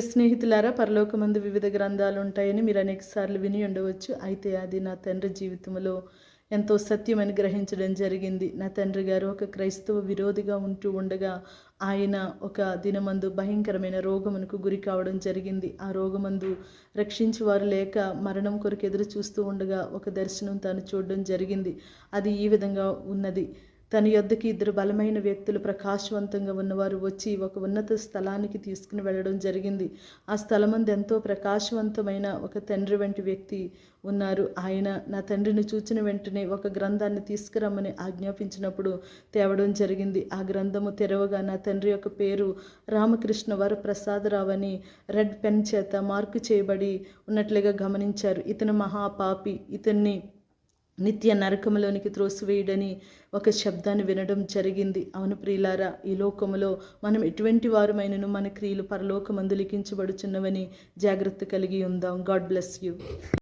స్నేహితులారా పరలోకమందు వివిధ గ్రంథాలు ఉంటాయని మీరు అనేక సార్లు విని ఉండవచ్చు. అయితే అది నా తండ్రి జీవితంలో ఎంతో సత్యమని గ్రహించడం జరిగింది. నా తండ్రి గారు ఒక క్రైస్తవ విరోధిగా ఉంటూ ఉండగా ఆయన ఒక దినమందు భయంకరమైన రోగమునకు గురి కావడం జరిగింది. ఆ రోగమందు రక్షించేవారు లేక మరణం కొరకు ఎదురు చూస్తూ ఉండగా ఒక దర్శనం తాను చూడడం జరిగింది. అది ఈ విధంగా ఉన్నది. తన యొద్దకి ఇద్దరు బలమైన వ్యక్తులు ప్రకాశవంతంగా ఉన్నవారు వచ్చి ఒక ఉన్నత స్థలానికి తీసుకుని వెళ్ళడం జరిగింది. ఆ స్థలమందు ఎంతో ప్రకాశవంతమైన ఒక తండ్రి వంటి వ్యక్తి ఉన్నారు. ఆయన నా తండ్రిని చూచిన వెంటనే ఒక గ్రంథాన్ని తీసుకురమ్మని ఆజ్ఞాపించినప్పుడు తేవడం జరిగింది. ఆ గ్రంథము తెరవగా నా తండ్రి యొక్క పేరు రామకృష్ణ వరప్రసాదరావు అని రెడ్ పెన్ చేత మార్కు చేయబడి ఉన్నట్లుగా గమనించారు. ఇతను మహాపాపి. ఇతన్ని నిత్య నరకములోనికి త్రోసివేయుడని ఒక శబ్దాన్ని వినడం జరిగింది. అవును ప్రియులారా ఈ లోకములో మనం ఎటువంటి వారమైనను మన క్రియలు పరలోకమందు లిఖించబడుచున్నవని జాగ్రత్త కలిగి ఉందాం. God bless you.